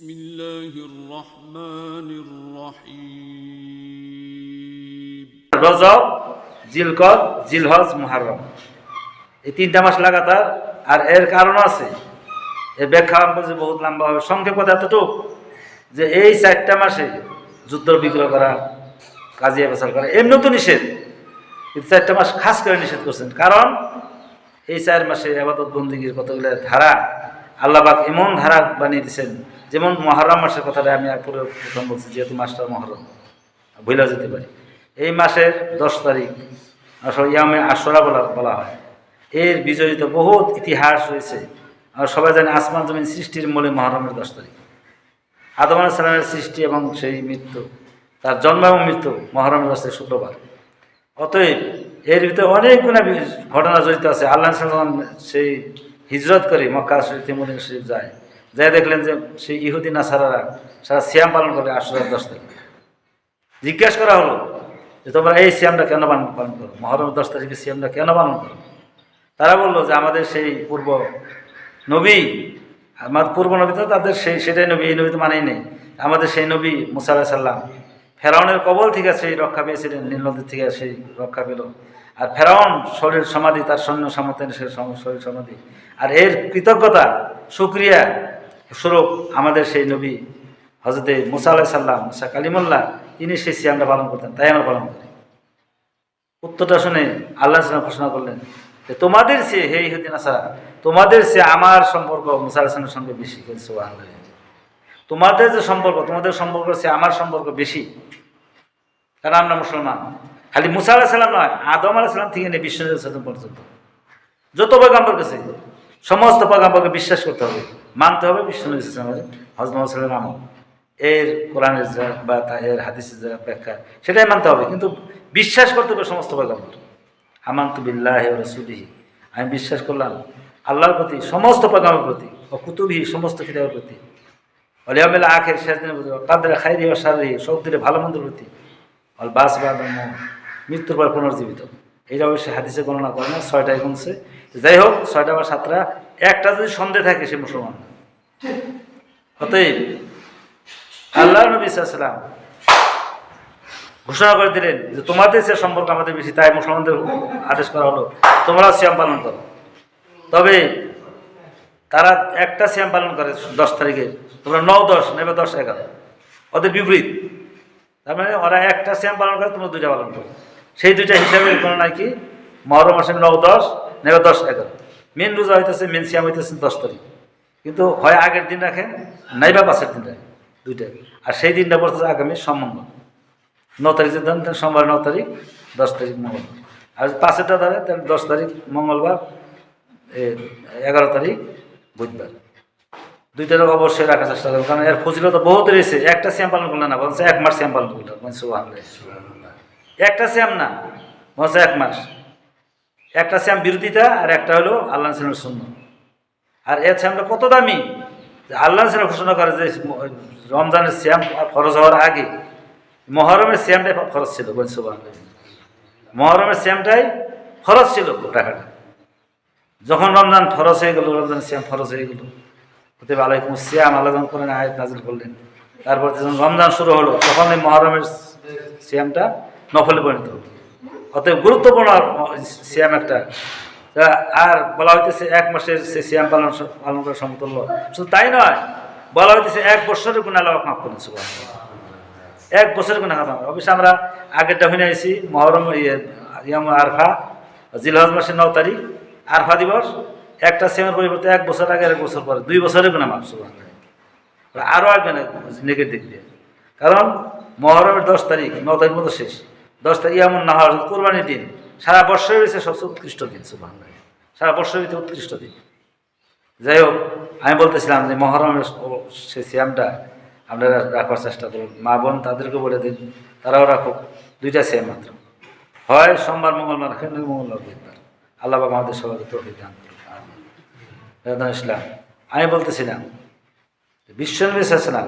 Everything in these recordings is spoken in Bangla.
بسم الله الرحمن الرحيم রজব জিলকদ জিলহজ মুহাররম এই তিনটা মাস লাগাতার আর এর কারণ আছে এর ব্যাখ্যা আমি বলছি বহুত লম্বা হবে সংক্ষেপ কথা এতটুক যে এই চারটা মাসে যুদ্ধ বিগ্রহ করা কাজিয়া বেচার করা এমনি তো নিষেধ কিন্তু চারটা মাস খাস করে নিষেধ করছেন কারণ এই চার মাসে আবাদত বন্দীগীর কতগুলো ধারা আল্লাহবাক এমন ধারা বানিয়ে দিয়েছেন যেমন মহরম মাসের কথাটা আমি পুরো প্রথম বলছি, যেহেতু মাসটা মহরম ভুলে যেতে পারি। এই মাসের দশ তারিখ, আসলে ইয়ামে আশরা বলা বলা হয়। এর বিজড়িত বহুত ইতিহাস রয়েছে। আর সবাই জানে আসমান জমিন সৃষ্টির মূলে মহরমের দশ তারিখ। আদম সালামের সৃষ্টি এবং সেই মৃত্যু, তার জন্ম এবং মৃত্যু মহরমের দশ তারিখ শুক্রবার। অতএব এর ভিতরে অনেকগুলো ঘটনা জড়িত আছে। আল্লাহ সাল্লাম সেই হিজরত করে মক্কা শরীফ তিমুদিন শরীফ যায়। যাই দেখলেন যে সেই ইহুদি নাসারারা সারা সিয়াম পালন করে আশুরার দশ তারিখ। জিজ্ঞাসা করা হলো যে তোমরা এই সিয়ামটা কেন পালন পালন করো? মহরম দশ তারিখে সিয়ামটা কেন পালন করো? তারা বলল যে আমাদের সেই পূর্ব নবী, আমার পূর্ব নবী তো তাদের সেই সেটাই নবী, এই নবী তো মানেই নেই। আমাদের সেই নবী মুসা সাল্লাম ফেরাউনের কবল থেকে সেই রক্ষা পেয়েছিলেন, নীল নদী থেকে সেই রক্ষা পেল। আর ফেরাউন শরীর সমাধি, তার সৈন্য সামর্থ্যের সে শরীর সমাধি। আর এর কৃতজ্ঞতা সুক্রিয়া স্বরূপ আমাদের সেই নবী হজরতে মুসা আলাহ সাল্লাম মুসা কালিমুল্লাহ তিনি সেই সিয়ামটা পালন করতেন, তাই আমরা পালন করি। উত্তরটা শুনে আল্লাহ সাল্লাম ঘোষণা করলেন যে, তোমাদের সে হে ইহুদিন আসারা তোমাদের সে আমার সম্পর্ক মুসা আলাহিসের সঙ্গে বেশি করেছে আল্লাহ তোমাদের যে সম্পর্ক, তোমাদের সম্পর্ক সে আমার সম্পর্ক বেশি। কারণ আমরা মুসলমান? খালি মুসা আলাহ সাল্লাম নয়, আদম আলাহ সাল্লাম থেকে নিয়ে বিশ্ব সাল্লাম পর্যন্ত। যত পয়গাম্বর গেছে, সমস্ত পয়গাম্বরকে বিশ্বাস করতে হবে। মানতে হবে নবী হজরত মোহাম্মদ আমল এর কোরআনের যা বা তা এর হাদিসের যা ব্যাখ্যা, সেটাই মানতে হবে। কিন্তু বিশ্বাস করতে হবে সমস্ত পয়গাম্বর। আমান্ত বিল্লাহ রসুলিহি। আমি বিশ্বাস করলাম আল্লাহর প্রতি, সমস্ত পয়গামের প্রতি ও কুতুবিহি সমস্ত কিতাবের প্রতি। অলিয়ামেলা আখের, শেষ দিনের প্রতি। কাদের খাইরি ও সারি সব দিলে ভালো মন্দের প্রতি। অল বাস বা মৃত্যুর পর পুনর্জীবিত। এটা অবশ্যই হাদিসে গণনা করে না, ছয়টায় গুনছে। যাই হোক, ছয়টা বা সাতটা, একটা যদি সন্দেহ থাকে সে মুসলমান। অতএব আল্লাহ নবী সাল্লাম ঘোষণা করে দিলেন যে তোমাদের সে সম্পর্ক আমাদের বেশি, তাই মুসলমানদের আদেশ করা হলো। তোমরা শ্যাম পালন করো। তবে তারা একটা শ্যাম পালন করে দশ তারিখে। তোমরা নও দশ, নেবে দশ, এগারো। ওদের বিপরীত। তার মানে ওরা একটা শ্যাম পালন করে, তোমরা দুইটা পালন করো। সেই দুইটা হিসাবে কোনো নাকি মহরম মাসে নও দশ, নেবে দশ, এগারো। মেন রোজা হইতেছে, মেন শ্যাম হইতেছে দশ তারিখ। কিন্তু হয় আগের দিন রাখেন নাইবা পাঁচের দিন রাখেন দুইটাই। আর সেই দিনটা বলতেছে আগামী সম্বন্ধ ন তারিখ ধরেন তাহলে সোমবার ন তারিখ, দশ তারিখ মঙ্গলবার। আর পাঁচেরটা ধরে তাহলে দশ তারিখ মঙ্গলবার এগারো তারিখ বুধবার। দুইটার অবশ্যই রাখার চেষ্টা করবেন, কারণ এর ফজিলত বহুত রয়েছে। একটা শ্যাম পালন করলে না বলছে এক মাস শ্যাম পালন করলে বলছে একটা শ্যাম না বলছে এক মাস। একটা শ্যাম বিরোধিতা আর একটা হলো আল্লাহ শূন্য আর এর শ্যামটা কত দামি? আল্লাহ শ্যাম ঘোষণা করে যে রমজানের শ্যাম ফরজ হওয়ার আগে মহরমের শ্যামটাই খরচ ছিল মহরমের শ্যামটাই খরচ ছিল টাকাটা যখন রমজান ফরজ হয়ে গেল রমজান শ্যাম ফরজ হয়ে গেল হতে আলাইকুম শ্যাম আল্লাহ যখন করেন আয়াত নাজিল করলেন, তারপর যখন রমজান শুরু হলো, তখন এই মহরমের শ্যামটা নফলে পরিণত হলো। অতএব গুরুত্বপূর্ণ শ্যাম একটা আর বলা হইতেছে এক মাসের সে শ্যাম পালন পালন করা সমতুল্য। শুধু তাই নয়, বলা হইতেছে এক বছরের গুণ আল্লাহ মাফ করেন, সুবহানাল্লাহ। এক বছরের গুণা খাতাম অবশ্যই আমরা আগেরটা হয়ে আইছি মহরম ইয়ে ইয়াম আরফা, জিলহজ মাসের ন তারিখ, আরফা দিবস। একটা সেমের পরিবর্তে এক বছর আগে এক বছর পরে দুই বছরের গুণা মাফ সুবাহ আরও একজন নেগের দিক দিয়ে। কারণ মহরমের দশ তারিখ ন তারিখ মতো শেষ। দশ তারিখ এমন না হওয়ার কোরবানির দিন। সারা বর্ষের ভিতরে সবচেয়ে উৎকৃষ্ট দিন সুবাহ সারা বর্ষের ভিতরে উৎকৃষ্ট দিন। যাই হোক, আমি বলতেছিলাম যে মহরমের সে সিয়ামটা আপনারা রাখার চেষ্টা করুন। মা বোন তাদেরকে বলে দিন, তারাও রাখুক। দুইটা সিয়াম মাত্র। হয় সোমবার, মঙ্গলবার রাখেন মঙ্গলবার, বুধবার। আল্লাহ বাবা আমাদের সবাইকে তো দান করুন ইসলাম, আমি বলতেছিলাম বিশ্বনবী সাল্লাম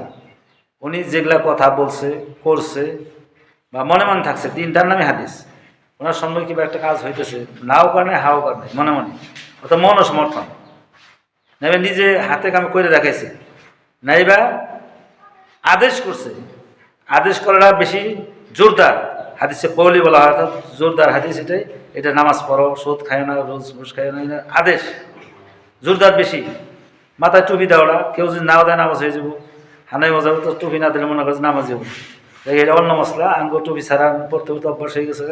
উনি যেগুলা কথা বলছে, করছে বা মনে মনে থাকছে, তিনটার নামে হাদিস। ওনার সঙ্গে কিবা একটা কাজ হইতেছে। নাও কারণে, হাও কারণে, মনে মনে। অত মন সমর্থন নাইবা নিজে হাতে কামে করে দেখাইছে। নাইবা আদেশ করছে। আদেশ করাটা বেশি জোরদার। হাদিসে কৌলি বলা হয়, অর্থাৎ জোরদার হাদিস এটাই। এটা নামাজ পড়ো সুদ খায় না, রোজ ঘুষ খায় না আদেশ। জোরদার বেশি। মাথায় টুপি দেওয়া কেউ যদি নাও দেয়, নামাজ হয়ে যাব। হানাই মজা তো টুপি না দিলে মনে করে যে নামাজ যাব। এটা অন্য মশলা আঙ্গ টুপি ছাড়া, পড়তে অভ্যাস হয়ে গেছে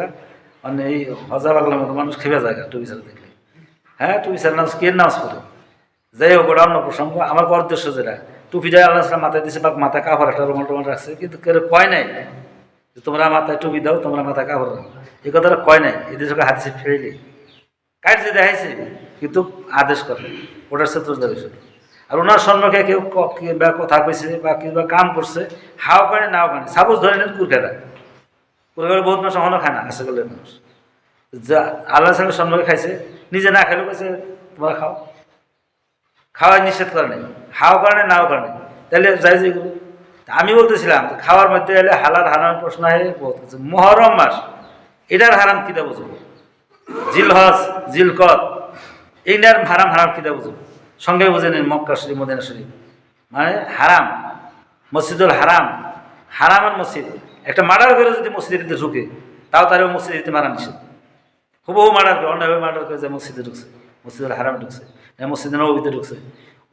মানে এই হজা বাগলার মতো মানুষ খেপে যায় টুপি ছাড়া দেখলে। হ্যাঁ টুবি ছাড়া নামাজ কে নামাজ পড়ে যাই হোক, ওটা অন্য প্রসঙ্গ। আমার কর উদ্দেশ্য যেটা, টুপি যায়, আল্লাহ সালাম মাথায় দিছে বা মাথায় কাপড়, একটা রোমাল টোমাল রাখছে, কিন্তু কেউ কয় নাই যে তোমরা মাথায় টুপি দাও, তোমরা মাথায় কাপড় রাখো এই কথাটা কয় নাই এদের সঙ্গে হাদিসে ফেরিলে কাটছে দেখাইছে, কিন্তু আদেশ করে, ওটার সাথে হয়েছিল আর ওনার সম্পর্কে কেউ কথা কইছে বা কিংবা কাম করছে, হাও করে, নাও করে সাপোজ ধরে নেন কুরকাটা। কুরকাটা বহুত মানুষ এখনও খায় না আসে গেলে মানুষ। যা আল্লাহ সালের সম্পর্কে খাইছে, নিজে না খাইলেও কইছে, তোমরা খাও। খাওয়াই নিষেধ করে নেই। হাও করে নেই নাও করে নেই। তাহলে যাই যেগুলো আমি বলতেছিলাম, খাওয়ার মধ্যে এলে হালাল হারাম প্রশ্ন হয়ে বলতেছে মহরম মাস, এটার হারাম কিতা বুঝব? জিলহজ জিলকত এইটার হারাম হারাম কিতা বুঝব? সঙ্গে বুঝে নিন মক্কা শরীফ, মদিনা শরীফ। মানে হারাম, মসজিদুল হারাম, হারামের মসজিদ। একটা মার্ডার করে যদি মসজিদের ভিতরে ঢুকে, তাও তার মসজিদে দিতে মারা নিষেধ। হুবহু মার্ডার করে, অন্যভাবে মার্ডার করে যে মসজিদে ঢুকছে, মসজিদুল হারামে ঢুকছে, না মসজিদে নবীতে ঢুকছে,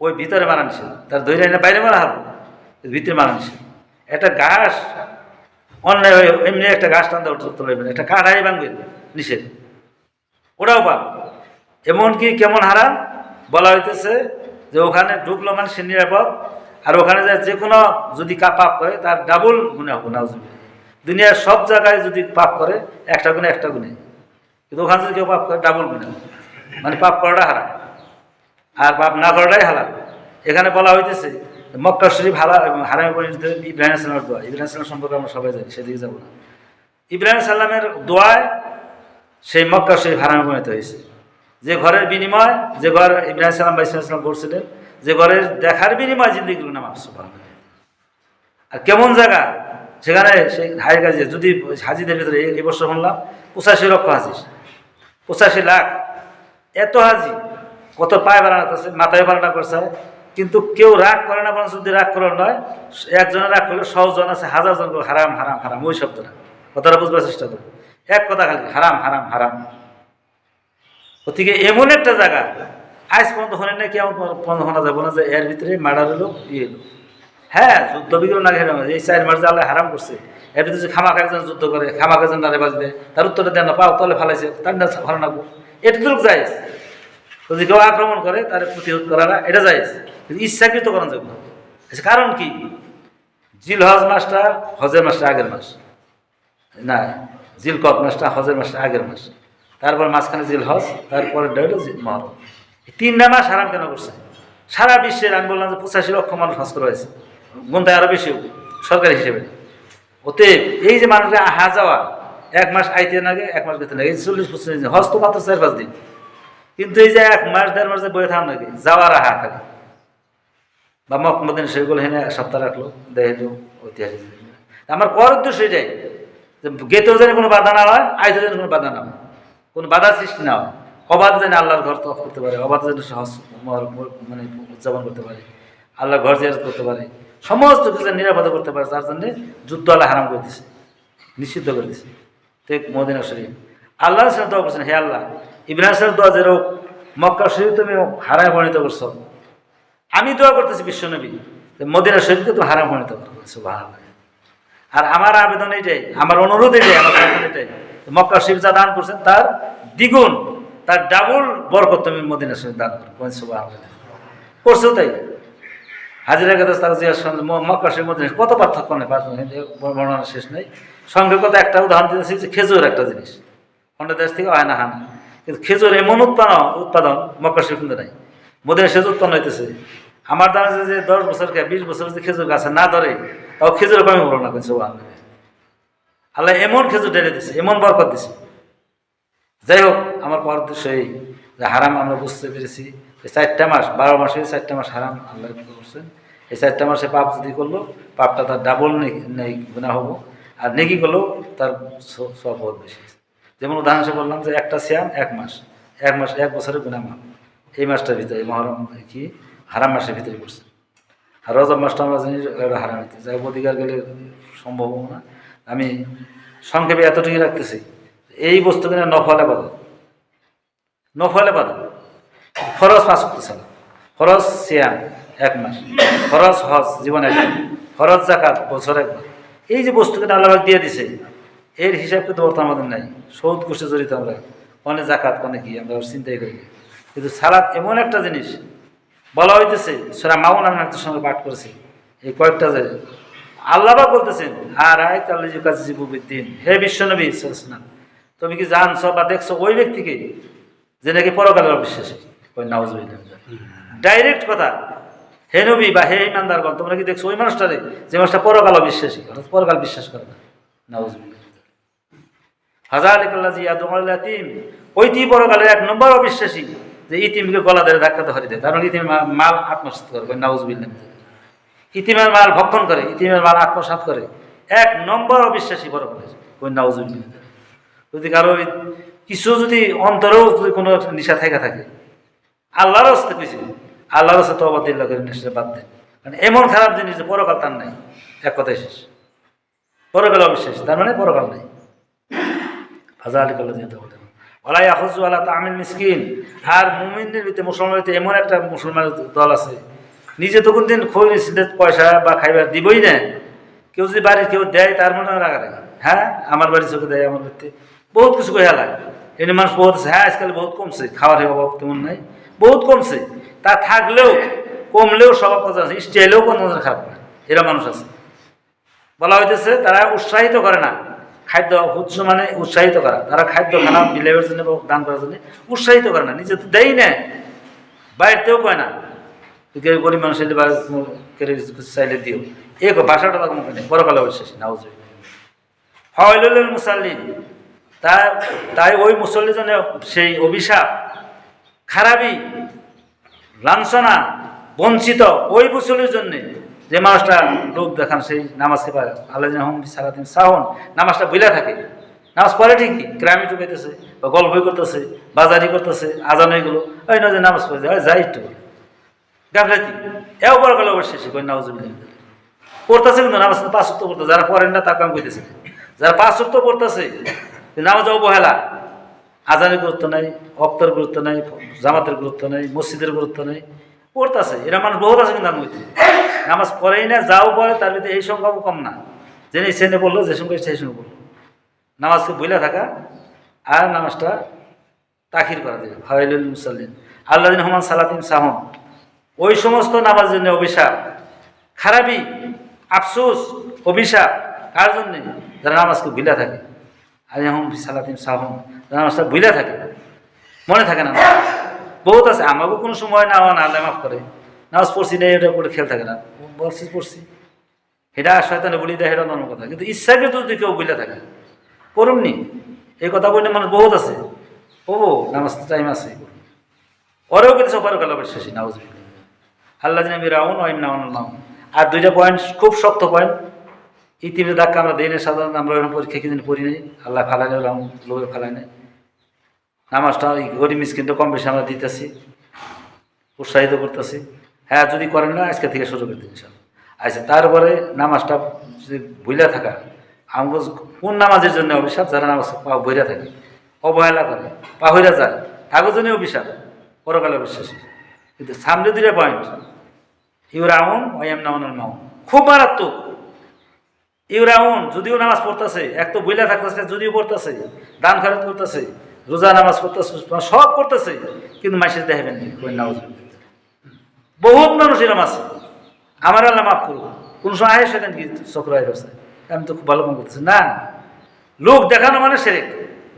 ওই ভিতরে মারা নিষেধ। তার ধৈর্য না বাইরে মারা হারবো ভিতরে মারা নিষেধ। একটা ঘাস, অন্যায় হয়ে এমনি একটা ঘাস টানতে উঠতে লাগবে একটা কাঠাই ভাঙবে, নিষেধ। ওরাও পাপ। এমনকি কেমন হারাম বলা হইতেছে যে ওখানে ঢুকলো মানে সে নিরাপদ, আর ওখানে যে কোনো যদি কা, পাপ করে, তার ডাবল গুণে হবে, নাউজুবিল্লাহ। দুনিয়ার সব জায়গায় যদি পাপ করে, একটা গুণে একটা গুণে। কিন্তু ওখানে যদি কেউ পাপ করে ডাবল গুণে। মানে পাপ করাটা হারাম। আর পাপ না করাটাই হালাল। এখানে বলা হইতেছে, মক্কা শরীফ হালা হারামে পরিণত ইব্রাহিম সাল্লামের দোয়া। ইব্রাহিম সাল্লাম সম্পর্কে আমরা সবাই জানি সেদিকে যাব না। ইব্রাহিম সাল্লামের দোয়ায় সেই মক্কা শরীফ হারামে পরিণত হয়েছে। যে ঘরের বিনিময়, যে ঘর ইব্রাহিম সাল্লাম বা ইসলাম করছিলেন, যে ঘরের দেখার বিনিময় জিন্দিগিগুলো নাম আফসো আর কেমন জায়গা? সেখানে সেই হাই কাজে যদি হাজিদের ভিতরে এই- বছর শুনলাম, পঁচাশি লক্ষ হাজি। পঁচাশি লাখ। এত হাজি। কত পায়ে বানানো আছে, মাথায় বানানো করছে। কিন্তু কেউ রাগ করে না বরং যদি রাগ করার নয়, একজনের রাগ করলে সহজন আছে হাজার জন হারাম হারাম হারাম, ওই শব্দটা। কথাটা বুঝবার চেষ্টা করো। এক কথা খালি, হারাম হারাম হারাম। ওদিকে এমন একটা জায়গা, আজ পর্যন্ত হনে না কেমন পর্যন্ত শোনা যাব না যে এর ভিতরে মার্ডার হলো ইয়ে এলো হ্যাঁ যুদ্ধ বিগ্রহ না ঘেরা এই মাস যে আল্লাহ হারাম করছে এর ভিতরে যে খামাক একজন যুদ্ধ করে খামাক একজন নারে বাজ দেয় তার উত্তরটা দেন না পাও তলে ফালাইছে তার না ভালো নাকবো এটা তো যায় যদি কেউ আক্রমণ করে তার প্রতিরোধ করাটা এটা যায় ইচ্ছাকৃত করা যাবে না। আচ্ছা, কারণ কি? জিল হজ মাসটা হজের মাসটা আগের মাস। না জিলকত মাসটা হজের মাসটা আগের মাস। তারপর মাঝখানে জিল হজ তারপরে হলো জিল মহরম। তিনটা মাস হারাম কেন করছে? সারা বিশ্বের আমি বললাম যে পঁচাশি লক্ষ মানুষ হজ করা হয়েছে। গুনতে আরও বেশি সরকারি হিসেবে। ওতে এই যে মানুষের আহা যাওয়া, এক মাস আইতে লাগে, এক মাস বেতন লাগে চল্লিশ পঁচিশ দিন হজ তো মাত্র চার, পাঁচ দিন। কিন্তু এই যে এক মাস, দেড় মাসে বয়ে থাম নাকি যাওয়ার আহা খালি বা মকমদিন সেগুলো হেনে এক সপ্তাহ রাখল, দেখে ঐতিহাসিক আমার কর উদ্দেশ্য এটাই, যে গেতেও যেন কোনো বাধা না হয় আইতে যেন কোনো বাধা না হয়। কোনো বাধার সৃষ্টি না হয়। অবাধ যেন আল্লাহর ঘর তফ করতে পারে, অবাধ যেন সহজ মানে উদযাপন করতে পারে, আল্লাহর ঘর জিয়ারত করতে পারে। সমস্ত কিছু নিরাপদে করতে পারে, তার জন্য যুদ্ধ আল্লাহ হারাম করে দিছে, নিষিদ্ধ করে দিছে। ঠিক মদিনা শরীফ। আল্লাহর সাথে দোয়া করছেন, হে আল্লাহ, ইব্রাহিম সাহেব দোয়া যেরকম মক্কা শরীফ তুমি হারায় পরিণত করছ। আমি দোয়া করতেছি বিশ্বনবী মদিনা শরীফকে তুমি হারাম পরিণত করব সুবাহ আর আমার আবেদন এটাই, আমার অনুরোধ এটাই, আমার প্রার্থনা এটাই মক্কা শরীফ যা দান করছেন, তার দ্বিগুণ, তার ডাবল বরকত তুমি মদিনা শরীফ দান করো। করছ তাই? হাজিরা কথা তার জিজ্ঞাসা করলেন, ম- মক্কা শরীফ মদিনা কত পার্থক্য নেই? বর্ণনা শেষ নেই। সঙ্গে কথা একটা উদাহরণ দিতেছি যে খেজুর একটা জিনিস। অন্য দেশ থেকে হয় না হান। কিন্তু খেজুর এমন উৎপাদন উৎপাদন মক্কা শরীফ কিন্তু নাই। মদিনা সেজ উৎপন্ন হইতেছে আমার দ্বারা যে দশ বছর কে বিশ বছর যে খেজুর গাছে না ধরে তাও খেজুর কমে বলো না কিন্তু আল্লাহ এমন খেজুর ঢেলে দিছে এমন বরকত দিছে। যাই হোক আমার পর উদ্দেশ্য এই। যে হারাম আমরা বুঝতে পেরেছি। এই চারটা মাস, বারো মাসে চারটা মাস হারাম আল্লাহ করছেন এই চারটা মাসে পাপ যদি করল, পাপটা তার ডাবল নেই গুণা হব। আর নেকি করলেও তার সব বেশি। যেমন উদাহরণ বললাম যে একটা শ্যাম এক মাস। এক মাস এক বছরের গুণা মাপ এই মাসটার ভিতরে, মহরম কি? হারাম মাসের ভিতরে করছে আর রজব মাসটা আমরা জানি হারাম হইতে যাই অধিকার গেলে সম্ভব না। আমি সংক্ষেপে এতটুকুই রাখতেছি। এই বস্তু কিনা নফল আবাদত। নফল আবাদত ফরজ পাঁচ সালাম ফরজ সিয়াম এক মাস, ফরজ হজ জীবন একবার ফরজ জাকাত বছর একবার এই যে বস্তুকে আল্লাহ দিয়ে দিছে, এর হিসাব কিন্তু বর্তমান আমাদের নাই। সৌদ কুশে জড়িত আমরা, কনে জাকাত কনে কি, আমরা চিন্তাই করি কিন্তু সালাদ এমন একটা জিনিস, বলা হইতেছে সেটা মামুন আমি একটা সঙ্গে পাঠ করেছি, এই কয়েকটা যে আল্লাহবা বলতেছেন আর আয় তাল্লি কাছে জিবুদ্দিন হে বিশ্বনবী সাল্লাম তুমি কি জানছো বা দেখছ ওই ব্যক্তিকে যে নাকি পরকালের অবিশ্বাসী। ওই নাউজ ডাইরেক্ট কথা, হে নবী বা হে ইমানদারগণ, তোমরা কি দেখছ ওই মানুষটারে? যে মানুষটা পরকাল অবিশ্বাসী, অর্থাৎ পরকাল বিশ্বাস করে না। নাউজ হাজার কাল্লা জিয়া তোমার ইতিম ওইটি পরকালের এক নম্বর অবিশ্বাসী, যে ইতিমকে গলা ধরে ধাক্কাতে হরি দেয়। কারণ ইতিম মাল আত্মসাত করে নাউজ ইতিমের মাল ভক্ষণ করে, ইতিমের মাল আত্মসাত করে, এক নম্বর অবিশ্বাসী পরকালের, ওই নাউজ যদি কারও ওই কিছু যদি অন্তরেও যদি কোনো নিশা থেকে থাকে, আল্লাহর হস্তে কইছে, আল্লাহর হস্তে তবা দিল্লা করে নিশ্চয় বাদ দেন। মানে এমন খারাপ জিনিস যে পরকাল তার নাই, এক কথাই শেষ। পরকাল অবিশ্বাস, তার মানে পরকাল নাই। ফাজা আলী কাল্লা দিয়ে ওলাই আহজু আল্লাহ তামিল মিসকিন। আর মুমিনদের ভিতরে, মুসলমানের ভিতরে এমন একটা মুসলমানের দল আছে, নিজে তো কোনদিন খই পয়সা বা খাইবার দিবই না। কেউ যদি বাড়ি কেউ দেয়, তার মনে রাখা হ্যাঁ? আমার বাড়ি চোখে দেয়, আমার বাড়িতে। বহুত কিছু কইয়া লাগে। এনে মানুষ বহুত আছে। হ্যাঁ আজকাল বহুত কমছে। খাওয়ার অভাব তেমন নাই। বহুত কমছে। তা থাকলেও, কমলেও স্বভাব কথা আছে। স্টাইলেও কোনো খারাপ না। এরা মানুষ আছে। বলা হইতেছে, তারা উৎসাহিত করে না। খাদ্য উৎস মানে উৎসাহিত করা। তারা খাদ্য খানা বিলাইয়ের জন্য দান করার জন্য উৎসাহিত করে না। নিজে তো দেয় না। বাইরেতেও কয় না। গরিব মানুষ এলে বা চাইলে দিও। এ ভাষাটা তাকে নেই পরকালে অবশ্যই নাউজ হয়লুল মুসাল্লিন। তাই তাই ওই মুসল্লির জন্য সেই অভিশাপ, খারাপই, লাঞ্ছনা, বঞ্চিত ওই মুসল্লির জন্যে যে মানুষটা লোক দেখান, সেই নামাজকে পারে আল্লাহ সারাদিন সাহন, নামাজটা বইলা থাকে। নামাজ পড়ে ঠিকই, গ্রামে ঢুকাইতেছে, বা গল্পই করতেছে, বাজারি করতেছে, আজান হয়ে গেলো, ওই না যে নামাজ পড়ে যায় যাই একটু গাফলাতি এও বড় গেলে অবশ্যই সে নামাজ পড়তেছে কিন্তু নামাজ পাঁচ সপ্তাহ পড়তে, যারা পড়েন না তা কাম করতেছে যারা পাঁচ সপ্তাহ পড়তেছে নামাজ অবহেলা, আজানের গুরুত্ব নাই, অক্তর গুরুত্ব নাই, জামাতের গুরুত্ব নাই, মসজিদের গুরুত্ব নাই, পড়তেছে, এরা মানুষ বহুত আছে কিন্তু আমি নামাজ পড়েই না, যাও পড়ে, তার ভিতরে এই সংখ্যাও কম না। জেনে সেনে বলল, যে সঙ্গে সেই সঙ্গে বলল। নামাজকে বইলা থাকা আর নামাজটা তাখির করা দেবে। ফাইলুল মুসাল্লিন। আল্লাহ রহমান সালাতিম সাহন। ওই সমস্ত নামাজের জন্য অভিশাপ খারাপি আফসোস, অভিশাপ, কার জন্যে? যারা নামাজকে ভুলা থাকে। আলিহম সালাতিম যারা নামাজটা ভুলা থাকে। মনে থাকে না। বহুত আছে আমাকেও কোনো সময় না না, আল্লাহ মাফ করে। নামাজ পড়ছি না, এটা করে খেয়াল থাকে না। বলছি, পড়ছি। এটা শয়তানে বলি দেয়, এটা অন্য কথা। কিন্তু ইচ্ছাকে যদি কেউ বলে থাকে করুমনি এই কথা বললে মানুষ বহুত আছে। ও, নামাজ টাইম আছে। ওরেও কিন্তু সবার গেল শেষই নামাজ আল্লাহ দিন আমি রাউন ওয়াইম নাউন নাউন। আর দুইটা পয়েন্ট খুব শক্ত পয়েন্ট ইতিমধ্যে ধাক্কা আমরা দিই না সাধারণত আমরা এরকম পরীক্ষা কিন্তু পড়ি নাই। আল্লাহ ফালাই নেই রাউন লোকে ফালাই নেই। নামাজটা ওই গরিব মিসকিনটা কম বেশি আমরা দিতেছি, উৎসাহিত করতেছি। হ্যাঁ যদি করেন না, আজকে থেকে শুরু করে দিন আচ্ছা তারপরে নামাজটা যদি ভুলে থাকা আমরা কোন নামাজের জন্য অভিশাপ? যারা নামাজ পা বইরা থাকে, অবহেলা করে পাহইরা যায় তাদের জন্য অভিশাপ, পরকালে বিশ্বাসী কিন্তু সামনে দুটো পয়েন্ট ইউরাউন ওয়াইম নাউনুল মাউন খুব মারাত্মক। ইউরাউন যদিও নামাজ পড়তেছে, এক তো বইলা থাকতেছে, যদিও পড়তেছে, দান খরচ করতেছে, রোজা নামাজ করতেছে সব করতেছে, কিন্তু মাসের দেখাবেন বহুত মানুষ এরম আছে। আমার আল্লাহ মাফ করব কোন সময় আয় সেদিন কি চক্র আয় ব্যবসায়। আমি তো খুব ভালো কাম করতেছি। না, লোক দেখানো মানে সেরেক।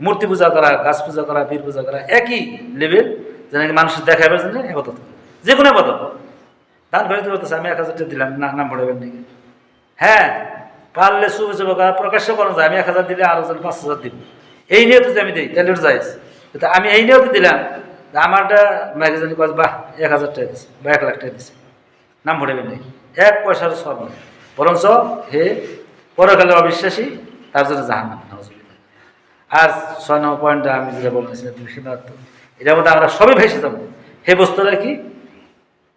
মূর্তি পূজা করা, গাছ পূজা করা বীর পূজা করা, একই লেভেল যে নাকি মানুষের দেখাবার জন্য এবাদত যে কোনো এবাদত দান করে করতেছে, আমি এক হাজার দিলাম, না, নাম পড়াবেন নাকি হ্যাঁ পারলে শুভেচ্ছা করা, প্রকাশ্য করা যায়। আমি এক হাজার দিলে আরও জন পাঁচ হাজার দিব। এই নিয়তে যে আমি দিই, তাহলে যাইজ। আমি এই নিয়তে দিলাম আমারটা ম্যাগাজিন কয়, বাহ, এক হাজার টাকা দিছে বা এক লাখ টাকা দিছে। নাম পড়াবেন নাকি এক পয়সার সব নেই। বরঞ্চ হে পরকালে অবিশ্বাসী, তার জন্য জাহান। আর ছয় নম্বর পয়েন্টটা আমি যেটা তুমি সীমাত্ম এটার মধ্যে আমরা সবই ভেসে যাব। হে বস্তুটা কি?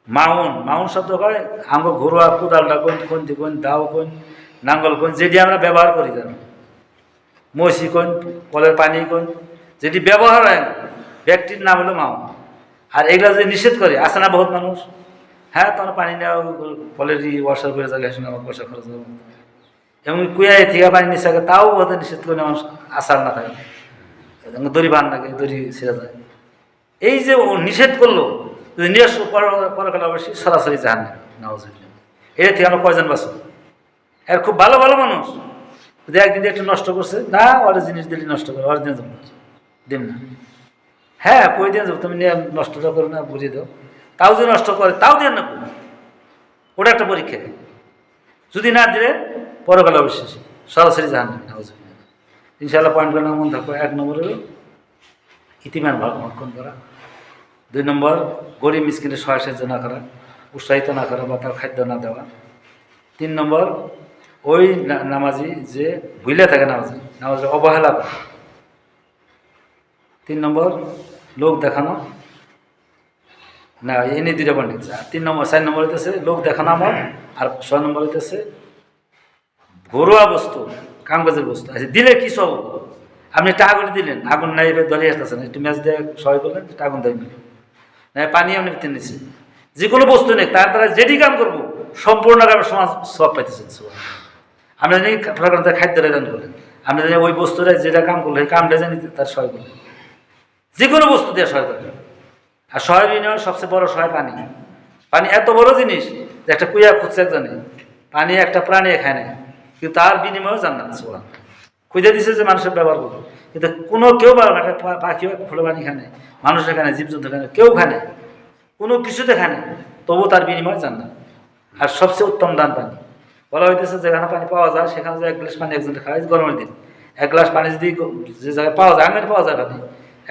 মাউন। মাউন শব্দ কয়, আঙ্গ ঘরোয়া কোদালটা কোন কোন কোন, দাও কোন? নাঙ্গল কোন, যেটি আমরা ব্যবহার করি যেন। মসি কোন, কলের পানি কোন, যেটি ব্যবহার হয় না। ব্যক্তির নাম হলো মাও। আর এগুলা যে নিষেধ করে আসে না বহুত মানুষ? হ্যাঁ তোমার পানি নেওয়া কলের ওয়াশার করে জায়গায় শুনে আমার পয়সা খরচ হবে এবং কুয়ায় থেকে পানি নিচে তাও ওদের নিষেধ করে মানুষ আসার না থাকে। দড়ি বান লাগে দড়ি ছেড়ে যায়। এই যে নিষেধ করল, যদি নিয়ে আসলো পরকালে অবশ্যই সরাসরি জাহান নামাজ এটা থেকে আমরা কয়জন বাঁচো এর খুব ভালো ভালো মানুষ। যদি একদিন একটু নষ্ট করছে, না, ওর জিনিস দিলে নষ্ট করে, ওর দিন দিন না। হ্যাঁ কই দিন যাব তুমি নিয়ে নষ্টটা করো না, বুঝিয়ে দাও। তাও যদি নষ্ট করে, তাও দিয়ে না ওটা একটা পরীক্ষা। যদি না দিলে পরকালে অবশ্যই সরাসরি জাহান নামাজ ইনশাআল্লাহ পয়েন্টগুলো মন থাকবে এক নম্বর হলো ইতিমান ভক্ষণ করা। দুই নম্বর, গরিব মিসকিনের সহায় সাহায্য না করা, উৎসাহিত না করা বা তার খাদ্য না দেওয়া। তিন নম্বর ওই নামাজি যে ভুলে থাকে নামাজি, নামাজের অবহেলা করে। তিন নম্বর, লোক দেখানো। না এনে দুইটা পয়েন্ট আর তিন নম্বর, চার নম্বর হইতেছে, লোক দেখানো আমার আর ছয় নম্বর হইতেছে, ঘরোয়া বস্তু, কামকাজের বস্তু। আচ্ছা দিলে কি সব? আপনি একটা আগুন দিলেন, আগুন নাই দলিয়ে আসতেছেন। একটু ম্যাচ দিয়ে সহায় করলেন একটা আগুন দেয় না, পানি আপনি নিচ্ছেন যে কোনো বস্তু নেই, তার দ্বারা যেটি কাম করব সম্পূর্ণ সমাজ সব পাইতেছেন আপনি জানি প্রকার খাদ্য দান করলেন আপনি জানি ওই বস্তুটা যেটা কাম করল, সেই কামটা জানি তার সহায় করলেন যে কোনো বস্তু দিয়ে সহায় করলেন আর সহায় বিনিময় সবচেয়ে বড় সহায় পানি। পানি এত বড় জিনিস যে একটা কুইয়া খুঁজছে একজনে, পানি একটা প্রাণী খায় না কিন্তু তার বিনিময়েও জান্নাত সোয়া খুঁজে দিছে যে মানুষের ব্যবহার করবে। কিন্তু কোনো কেউ ব্যবহার একটা পাখিও ফুলে পানি খানে মানুষ এখানে, জীবজন্তু খানে কেউ খানে, কোনো কিছুতে খানে না তবু তার বিনিময় জান্নাত। আর সবচেয়ে উত্তম দান পানি। বলা হইতেছে যেখানে পানি পাওয়া যায়, সেখানে যে এক গ্লাস পানি একজনে খায় গরমের দিন। এক গ্লাস পানি যদি যে জায়গায় পাওয়া যায়, আমের পাওয়া যায় পানি,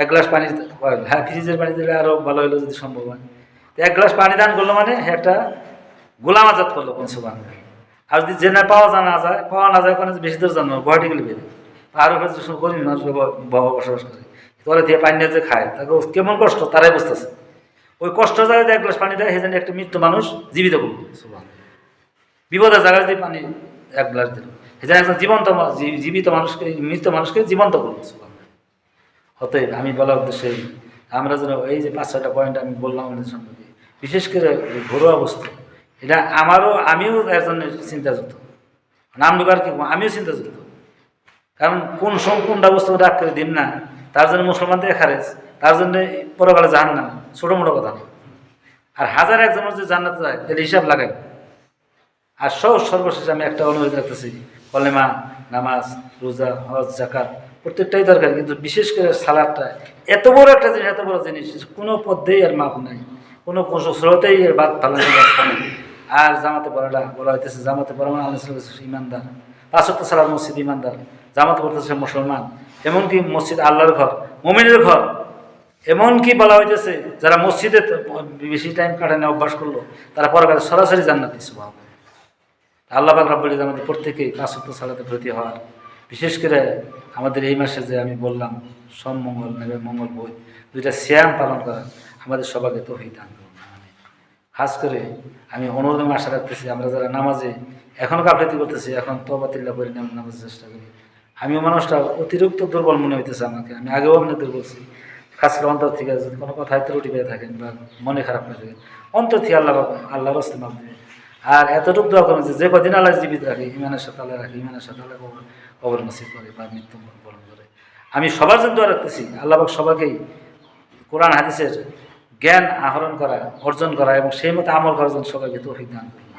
এক গ্লাস পানি হ্যাঁ ফ্রিজের পানি দিলে আরও ভালো হলো যদি সম্ভব হয়। তো এক গ্লাস পানি দান করল মানে একটা গোলাম আজাদ করল কোন সুবান আর যদি যে না পাওয়া যায়, না যায়, পাওয়া না যায় ওখানে বেশি দূর জানো গুয়াহাটি গেলে বেরো আর ওখানে যে সব গরিব মানুষ বসবাস করে। তোরা দিয়ে পানি যে খায়, তাকে কেমন কষ্ট, তারাই বুঝতেছে। ওই কষ্ট জায়গায় যে এক গ্লাস পানি দেয় সেখানে একটা মৃত্যু মানুষ জীবিত করবে সুবহান বিপদের জায়গায় যদি পানি এক গ্লাস দিল সেখানে একজন জীবন্ত জীবিত মানুষকে, মৃত মানুষকে জীবন্ত করবে অতএব আমি বলার উদ্দেশ্যে, আমরা যেন এই যে পাঁচ, ছয়টা পয়েন্ট আমি বললাম আমাদের সম্পর্কে বিশেষ করে ঘরোয়া বস্তু, এটা আমারও, আমিও একজন চিন্তাযুক্ত। নাম ঢুকার কি আমিও চিন্তাযুক্ত। কারণ কোন সব কোনটা বস্তু রাগ করে দিন না, তার জন্য মুসলমান থেকে খারেজ, তার জন্য পরকালে জাহান না ছোটো মোটো কথা আর হাজার একজনের যে জান্নাত যায় এর হিসাব লাগাই। আর সব সর্বশেষে আমি একটা অনুরোধ রাখতেছি, কলেমা, নামাজ, রোজা, হজ জাকাত প্রত্যেকটাই দরকার, কিন্তু বিশেষ করে সালাদটা, এত বড় একটা জিনিস, এত বড় জিনিস, কোনো পদ্ধেই আর মাপ নাই, কোনো কোনো স্রোতেই এর বাদ ফালানোর আর জামাতে পড়াটা বলা হইতেছে, জামাতে পড়া মানে ইমানদার। পাঁচক্য সালাদ মসজিদ ইমানদার। জামাতে পড়তেছে মুসলমান, এমনকি মসজিদ আল্লাহর ঘর, মোমিনের ঘর। এমনকি বলা হইতেছে, যারা মসজিদে বেশি টাইম কাটানো অভ্যাস করল, তারা পরকালে সরাসরি জান্নাতি সুবাহ আল্লাহ পাক রাব্বুল আমাদের প্রত্যেকেই পাঁচক্য সালাতে প্রতি হওয়ার বিশেষ করে আমাদের এই মাসে যে আমি বললাম, সোম, মঙ্গল, নেবে মঙ্গল বই দুইটা শ্যাম পালন করা আমাদের সবাইকে তো দান খাস করে আমি অনুরোধ আশা রাখতেছি, আমরা যারা নামাজে এখনও গাফলেতি করতেছি, এখন তবাতিল্লা করে নাম- নামাজের চেষ্টা করি। আমিও মানুষটা অতিরিক্ত দুর্বল মনে হইতেছে আমাকে, আমি আগেও আপনি দুর্বল ছিলাম খাস করে অন্তর থেকে যদি কোনো কথায় ত্রুটি পেয়ে থাকেন বা মনে খারাপ হয়ে থাকেন অন্তর থেকে আল্লাহ, আল্লাহর হস্তে মাপ দেবে আর এতটুকু দোয়া করেন যে কদিন আল্লাহ জীবিত রাখি ইমানের সাথে আল্লাহ রাখি ইমানের সাথে আল্লাহ কবর নসিব করে বা মৃত্যু বরণ করে। আমি সবার জন্য দোয়া রাখতেছি আল্লাহবাক সবাইকেই কোরআন, হাদিসের জ্ঞান আহরণ করা, অর্জন করা এবং সেই মতো আমল করার জন্য সবাইকে তৌফিক দান করুন।